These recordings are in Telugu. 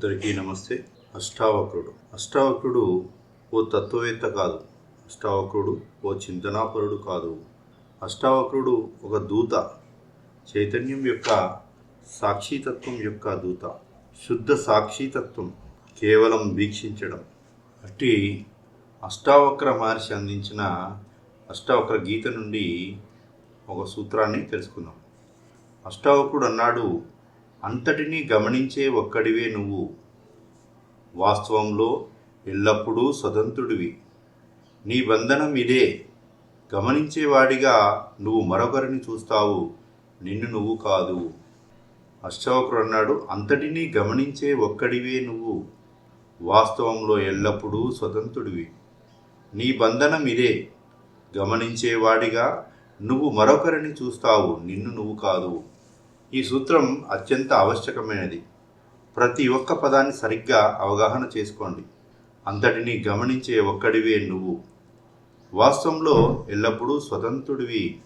అందరికీ నమస్తే. అష్టావక్రుడు. అష్టావక్రుడు ఓ తత్వవేత్త కాదు. అష్టావక్రుడు ఓ చింతనాపరుడు కాదు. అష్టావక్రుడు ఒక దూత. చైతన్యం యొక్క సాక్షితత్వం యొక్క దూత. శుద్ధ సాక్షితత్వం కేవలం వీక్షించడం. అట్టి అష్టావక్ర మహర్షి అందించిన అష్టావక్ర గీత నుండి ఒక సూత్రాన్ని తెలుసుకుందాం. అష్టావకుడు అన్నాడు అంతటినీ గమనించే ఒక్కడివే నువ్వు. వాస్తవంలో ఎల్లప్పుడూ స్వతంత్రుడివి. నీ బంధనం ఇదే. గమనించేవాడిగా నువ్వు మరొకరిని చూస్తావు. నిన్ను నువ్వు కాదు. అష్టావకుడు అన్నాడు అంతటినీ గమనించే ఒక్కడివే నువ్వు. వాస్తవంలో ఎల్లప్పుడూ స్వతంత్రుడివి. నీ బంధనం ఇదే. గమనించేవాడిగా నువ్వు మరొకరిని చూస్తావు. నిన్ను నువ్వు కాదు. ఈ సూత్రం అత్యంత ఆవశ్యకమైనది. ప్రతి ఒక్క పదాన్ని సరిగ్గా అవగాహన చేసుకోండి. అంతటిని గమనించే ఒక్కడివే నువ్వు. వాస్తవంలో ఎల్లప్పుడూ స్వతంత్రుడివి.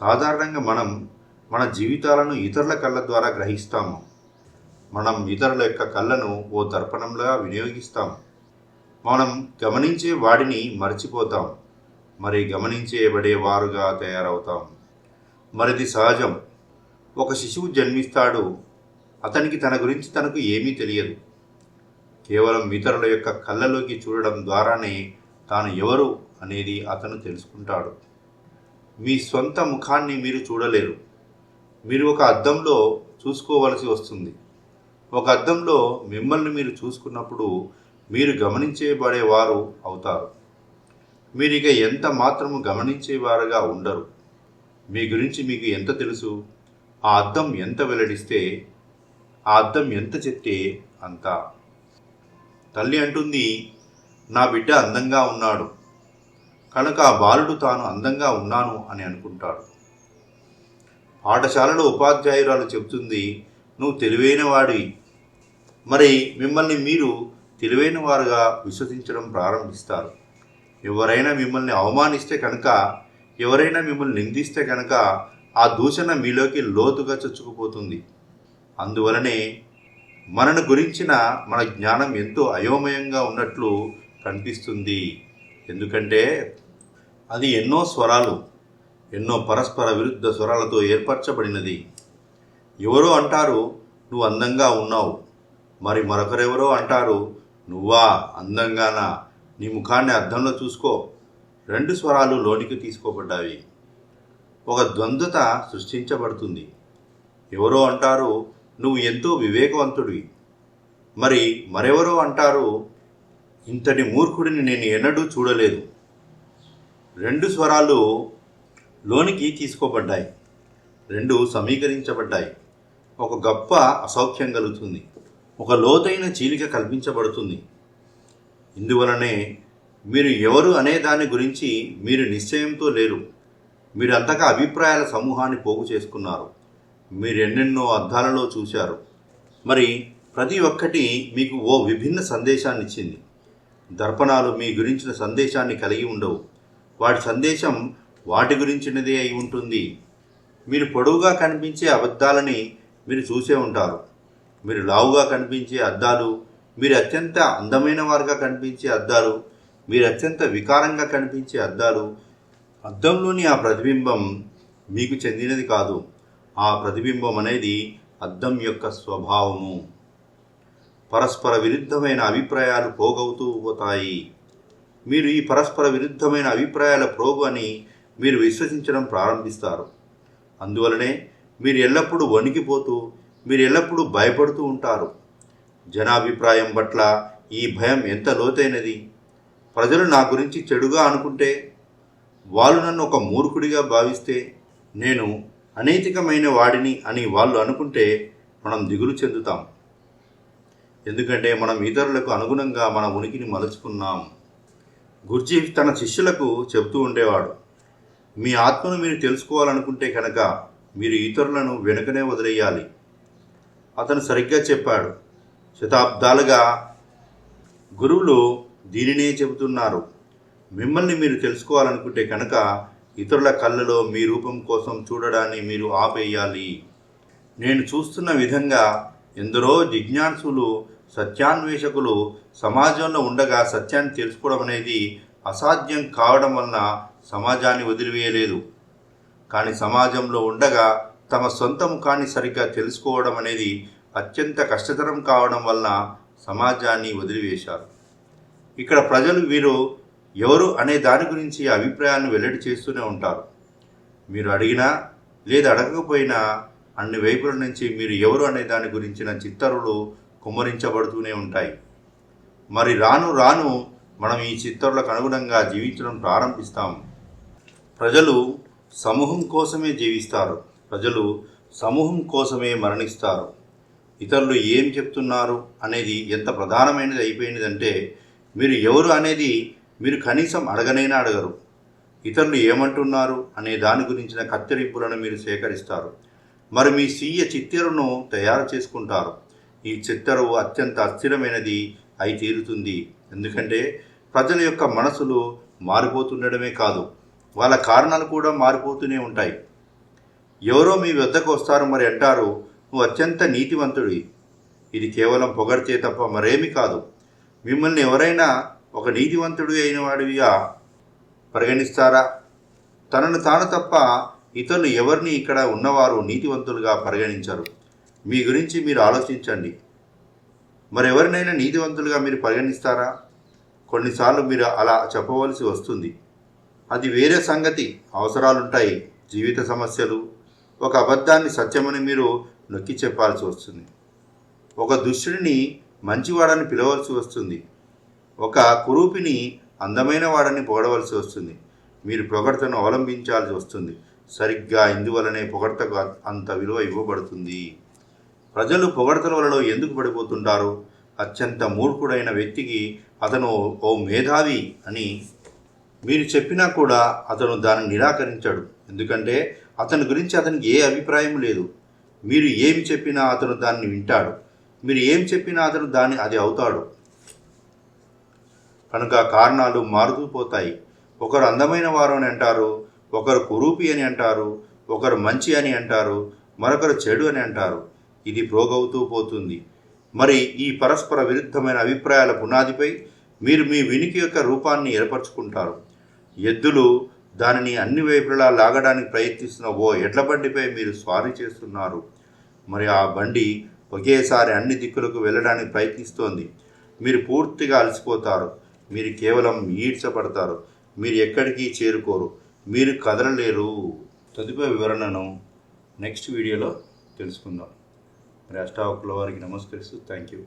సాధారణంగా మనం మన జీవితాలను ఇతరుల కళ్ళ ద్వారా గ్రహిస్తాము. మనం ఇతరుల యొక్క కళ్ళను ఓ దర్పణంలా వినియోగిస్తాం మనం గమనించే వాడిని మర్చిపోతాం. మరి గమనించేయబడే వారుగా తయారవుతాం. మరిది సహజం. ఒక శిశువు జన్మిస్తాడు. అతనికి తన గురించి తనకు ఏమీ తెలియదు. కేవలం ఇతరుల యొక్క కళ్ళలోకి చూడడం ద్వారానే తాను ఎవరు అనేది అతను తెలుసుకుంటాడు. మీ సొంత ముఖాన్ని మీరు చూడలేరు. మీరు ఒక అద్దంలో చూసుకోవలసి వస్తుంది. ఒక అద్దంలో మిమ్మల్ని మీరు చూసుకున్నప్పుడు మీరు గమనించేబడేవారు అవుతారు. మీరు ఇక ఎంత మాత్రము గమనించేవారుగా ఉండరు. మీ గురించి మీకు ఎంత తెలుసు? ఆ అద్దం ఎంత వెల్లడిస్తే ఆ అద్దం ఎంత చెప్తే అంత. తల్లి అంటుంది నా బిడ్డ అందంగా ఉన్నాడు. కనుక ఆ బాలుడు తాను అందంగా ఉన్నాను అని అనుకుంటాడు. పాఠశాలలో ఉపాధ్యాయురాలు చెబుతుంది నువ్వు తెలివైన వాడివి మరి మిమ్మల్ని మీరు తెలివైన వారుగా విశ్వసించడం ప్రారంభిస్తారు. ఎవరైనా మిమ్మల్ని అవమానిస్తే కనుక ఎవరైనా మిమ్మల్ని నిందిస్తే కనుక ఆ దూషణ మీలోకి లోతుగా చొచ్చుకుపోతుంది. అందువలనే మనను గురించిన మన జ్ఞానం ఎంతో అయోమయంగా ఉన్నట్లు కనిపిస్తుంది. ఎందుకంటే అది ఎన్నో స్వరాలు ఎన్నో పరస్పర విరుద్ధ స్వరాలతో ఏర్పరచబడినది. ఎవరో అంటారు నువ్వు అందంగా ఉన్నావు. మరి మరొకరెవరో అంటారు నువ్వా అందంగానా? నీ ముఖాన్ని అర్థంలో చూసుకో. రెండు స్వరాలు లోనికి తీసుకోబడ్డాయి. ఒక ద్వంద్వత సృష్టించబడుతుంది. ఎవరో అంటారు నువ్వు ఎంతో వివేకవంతుడివి. మరి మరెవరో అంటారు ఇంతటి మూర్ఖుడిని నేను ఎన్నడూ చూడలేదు. రెండు స్వరాలు లోనికి తీసుకోబడ్డాయి. రెండు సమీకరించబడ్డాయి. ఒక గొప్ప అసౌఖ్యం కలుగుతుంది. ఒక లోతైన చీలిక కల్పించబడుతుంది. ఇందువలనే మీరు ఎవరు అనే దాని గురించి మీరు నిశ్చయంతో లేరు. మీరంతగా అభిప్రాయాల సమూహాన్ని పోగు చేసుకున్నారు. మీరు ఎన్నెన్నో అర్థాలలో చూశారు. మరి ప్రతి ఒక్కటి మీకు ఓ విభిన్న సందేశాన్ని ఇచ్చింది దర్పణాలు మీ గురించిన సందేశాన్ని కలిగి ఉండవు. వాటి సందేశం వాటి గురించినదే అయి ఉంటుంది. మీరు పొడవుగా కనిపించే అబద్ధాలని మీరు చూసే ఉంటారు. మీరు లావుగా కనిపించే అద్దాలు మీరు అత్యంత అందమైన వారుగా కనిపించే అద్దాలు మీరు అత్యంత వికారంగా కనిపించే అద్దాలు అద్దంలోని ఆ ప్రతిబింబం మీకు చెందినది కాదు. ఆ ప్రతిబింబం అనేది అద్దం యొక్క స్వభావము. పరస్పర విరుద్ధమైన అభిప్రాయాలు పోగవుతూ పోతాయి. మీరు ఈ పరస్పర విరుద్ధమైన అభిప్రాయాల ప్రోగు అని మీరు విశ్వసించడం ప్రారంభిస్తారు. అందువలనే మీరు ఎల్లప్పుడూ వణికిపోతూ మీరు ఎల్లప్పుడూ భయపడుతూ ఉంటారు. జనాభిప్రాయం పట్ల ఈ భయం ఎంత లోతైనది? ప్రజలు నా గురించి చెడుగా అనుకుంటే వాళ్ళు నన్ను ఒక మూర్ఖుడిగా భావిస్తే నేను అనైతికమైన వాడిని అని వాళ్ళు అనుకుంటే మనం దిగులు చెందుతాం. ఎందుకంటే మనం ఇతరులకు అనుగుణంగా మన ఉనికిని మలుచుకున్నాం. గుర్జీ తన శిష్యులకు చెబుతూ ఉండేవాడు మీ ఆత్మను మీరు తెలుసుకోవాలనుకుంటే కనుక మీరు ఇతరులను వెనుకనే వదిలేయాలి. అతను సరిగ్గా చెప్పాడు. శతాబ్దాలుగా గురువులు దీనినే చెబుతున్నారు. మిమ్మల్ని మీరు తెలుసుకోవాలనుకుంటే కనుక ఇతరుల కళ్ళలో మీ రూపం కోసం చూడడాన్ని మీరు ఆపేయాలి. నేను చూస్తున్న విధంగా ఎందరో జిజ్ఞాసులు సత్యాన్వేషకులు సమాజంలో ఉండగా సత్యాన్ని తెలుసుకోవడం అనేది అసాధ్యం కావడం వలన సమాజాన్ని వదిలివేయలేదు. కానీ సమాజంలో ఉండగా తమ సొంత ముఖాన్ని సరిగ్గా తెలుసుకోవడం అనేది అత్యంత కష్టతరం కావడం వలన సమాజాన్ని వదిలివేశారు. ఇక్కడ ప్రజలు వీరు ఎవరు అనే దాని గురించి అభిప్రాయాన్ని వెల్లడి చేస్తూనే ఉంటారు. మీరు అడిగినా లేదా అడగకపోయినా అన్ని వైపుల నుంచి మీరు ఎవరు అనే దాని గురించిన చిత్తరులు కుమ్మరించబడుతూనే ఉంటాయి. మరి రాను రాను మనం ఈ చిత్తరులకు అనుగుణంగా జీవించడం ప్రారంభిస్తాము ప్రజలు సమూహం కోసమే జీవిస్తారు. ప్రజలు సమూహం కోసమే మరణిస్తారు. ఇతరులు ఏం చెప్తున్నారు అనేది ఎంత ప్రధానమైనది అయిపోయినదంటే మీరు ఎవరు అనేది మీరు కనీసం అడగనైనా అడగరు. ఇతరులు ఏమంటున్నారు అనే దాని గురించిన కత్తిరింపులను మీరు సేకరిస్తారు. మరి మీ స్వీయ చిత్తెరును తయారు చేసుకుంటారు. ఈ చిత్తరువు అత్యంత అస్థిరమైనది అయి తీరుతుంది. ఎందుకంటే ప్రజల యొక్క మనసులు మారిపోతుండడమే కాదు వాళ్ళ కారణాలు కూడా మారిపోతూనే ఉంటాయి. ఎవరో మీ వద్దకు వస్తారు మరి అంటారు నువ్వు అత్యంత నీతివంతుడి ఇది కేవలం పొగడితే తప్ప మరేమీ కాదు. మిమ్మల్ని ఎవరైనా ఒక నీతివంతుడు అయిన వాడివిగా పరిగణిస్తారా? తనను తాను తప్ప ఇతరులు ఎవరిని ఇక్కడ ఉన్నవారు నీతివంతులుగా పరిగణించరు. మీ గురించి మీరు ఆలోచించండి. మరి ఎవరినైనా నీతివంతులుగా మీరు పరిగణిస్తారా? కొన్నిసార్లు మీరు అలా చెప్పవలసి వస్తుంది. అది వేరే సంగతి. అవసరాలుంటాయి. జీవిత సమస్యలు. ఒక అబద్ధాన్ని సత్యమని మీరు నొక్కి చెప్పాల్సి వస్తుంది. ఒక దుష్టుడిని మంచివాడని పిలవలసి వస్తుంది. ఒక కురూపిని అందమైన వాడని పొగడవలసి వస్తుంది. మీరు పొగడతను అవలంబించాల్సి వస్తుంది. సరిగ్గా ఇందువలనే పొగడతకు అంత విలువ ఇవ్వబడుతుంది. ప్రజలు పొగడతల వలలో ఎందుకు పడిపోతుంటారు? అత్యంత మూర్ఖుడైన వ్యక్తికి అతను ఓ మేధావి అని మీరు చెప్పినా కూడా అతను దాన్ని నిరాకరించాడు. ఎందుకంటే అతని గురించి అతనికి ఏ అభిప్రాయం లేదు. మీరు ఏమి చెప్పినా అతను దాన్ని వింటాడు. మీరు ఏం చెప్పినా అతను దాన్ని అది అవుతాడు. కనుక కారణాలు మారుతూ పోతాయి. ఒకరు అందమైన వారు అని అంటారు ఒకరు కురూపి అని అంటారు ఒకరు మంచి అని అంటారు మరొకరు చెడు అని అంటారు. ఇది ప్రోగవుతూ పోతుంది. మరి ఈ పరస్పర విరుద్ధమైన అభిప్రాయాల పునాదిపై మీరు మీ వినికి యొక్క రూపాన్ని ఏర్పరచుకుంటారు. ఎద్దులు దానిని అన్ని వైపులా లాగడానికి ప్రయత్నిస్తున్న ఓ ఎడ్ల బండిపై మీరు స్వారీ చేస్తున్నారు. మరి ఆ బండి ఒకేసారి అన్ని దిక్కులకు వెళ్ళడానికి ప్రయత్నిస్తోంది. మీరు పూర్తిగా అలసిపోతారు. మీరు కేవలం ఈడ్చపడతారు మీరు ఎక్కడికి చేరుకోరు. మీరు కదలలేరు. తదుపరి వివరణను నెక్స్ట్ వీడియోలో తెలుసుకుందాం. మరి అష్టావకుల వారికి నమస్కరిస్తూ థ్యాంక్ యూ